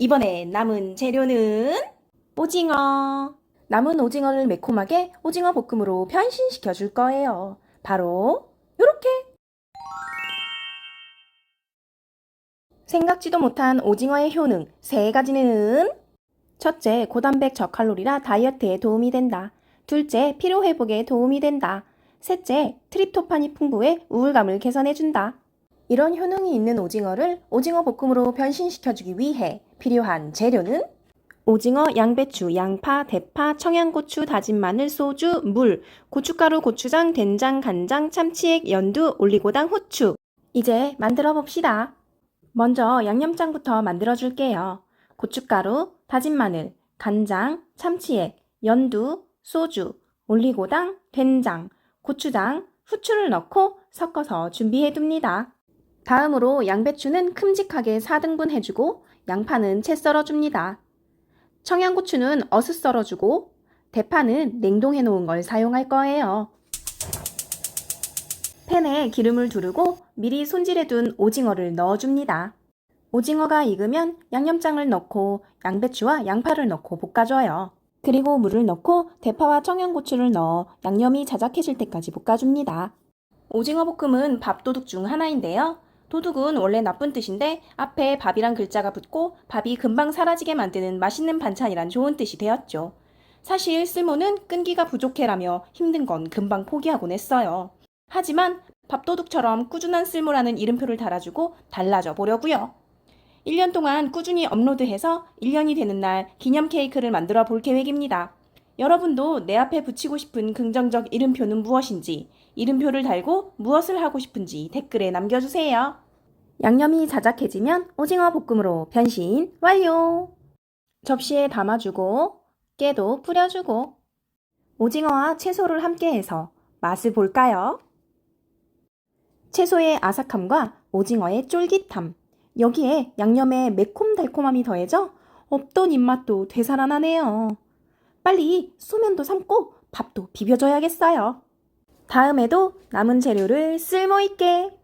이번에 남은 재료는 오징어. 남은 오징어를 매콤하게 오징어 볶음으로 변신시켜 줄 거예요. 바로 요렇게. 생각지도 못한 오징어의 효능 세 가지는 첫째, 고단백 저칼로리라 다이어트에 도움이 된다. 둘째, 피로 회복에 도움이 된다. 셋째, 트립토판이 풍부해 우울감을 개선해 준다. 이런 효능이 있는 오징어를 오징어 볶음으로 변신시켜주기 위해 필요한 재료는 오징어, 양배추, 양파, 대파, 청양고추, 다진 마늘, 소주, 물, 고춧가루, 고추장, 된장, 간장, 참치액, 연두, 올리고당, 후추. 이제 만들어 봅시다. 먼저 양념장부터 만들어 줄게요. 고춧가루, 다진 마늘, 간장, 참치액, 연두, 소주, 올리고당, 된장, 고추장, 후추를 넣고 섞어서 준비해 둡니다. 다음으로 양배추는 큼직하게 4등분 해주고 양파는 채 썰어줍니다. 청양고추는 어슷 썰어주고 대파는 냉동해 놓은 걸 사용할 거예요. 팬에 기름을 두르고 미리 손질해 둔 오징어를 넣어줍니다. 오징어가 익으면 양념장을 넣고 양배추와 양파를 넣고 볶아줘요. 그리고 물을 넣고 대파와 청양고추를 넣어 양념이 자작해질 때까지 볶아줍니다. 오징어 볶음은 밥도둑 중 하나인데요. 도둑은 원래 나쁜 뜻인데 앞에 밥이란 글자가 붙고 밥이 금방 사라지게 만드는 맛있는 반찬이란 좋은 뜻이 되었죠. 사실 쓸모는 끈기가 부족해라며 힘든 건 금방 포기하곤 했어요. 하지만 밥도둑처럼 꾸준한 쓸모라는 이름표를 달아주고 달라져 보려고요. 1년 동안 꾸준히 업로드해서 1년이 되는 날 기념 케이크를 만들어 볼 계획입니다. 여러분도 내 앞에 붙이고 싶은 긍정적 이름표는 무엇인지, 이름표를 달고 무엇을 하고 싶은지 댓글에 남겨주세요. 양념이 자작해지면 오징어 볶음으로 변신 완료! 접시에 담아주고, 깨도 뿌려주고, 오징어와 채소를 함께 해서 맛을 볼까요? 채소의 아삭함과 오징어의 쫄깃함, 여기에 양념의 매콤달콤함이 더해져 없던 입맛도 되살아나네요. 빨리 소면도 삶고 밥도 비벼줘야겠어요. 다음에도 남은 재료를 쓸모있게